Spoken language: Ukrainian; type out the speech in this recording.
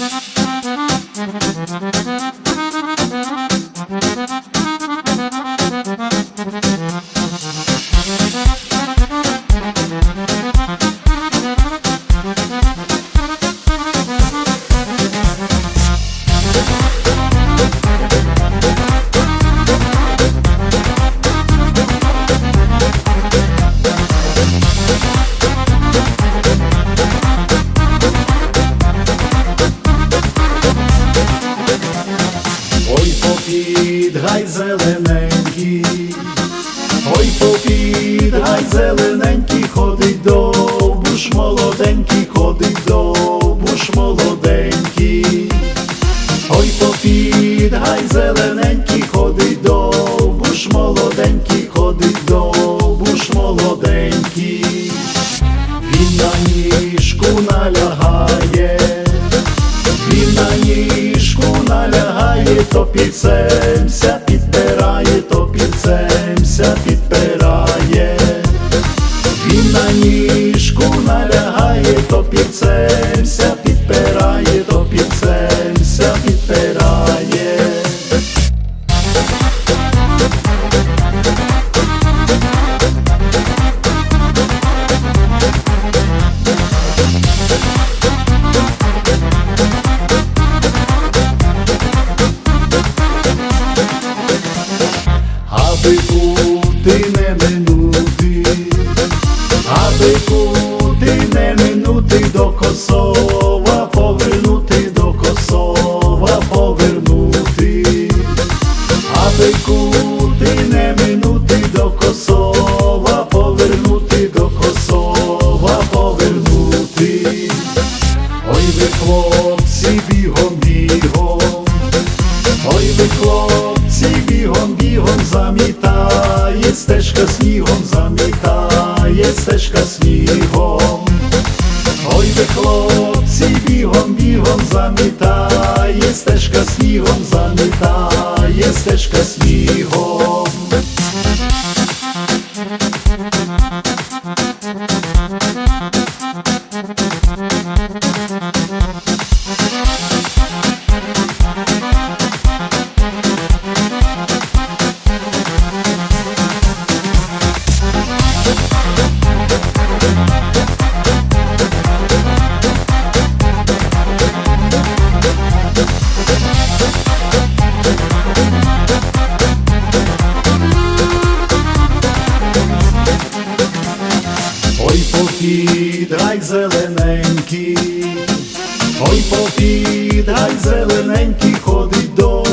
Ой, зелененький, ой, попід гай зелененький, ходить довбуш молоденький, ходить довбуш молоденький, ой, попід гай зелененький, ходить довбуш молоденький, ходить довбуш молоденький, він на ніжку налягає. Він на ніжку налягає, то підсемся, підпирає, то time, до Косова, повернути до Косова, повернути, аби бути не минути до Косова, повернути до Косова, повернути. Ой, ви хлопці, бігом, бігом. Ой, ви хлопці, бігом, бігом замітає, стежка снігом замітає, стежка снігом. Бігом замітає, стежка снігом замітає, стежка снігом. Ой, попідай зелененький, ой, попідай зелененький, ходить довбуш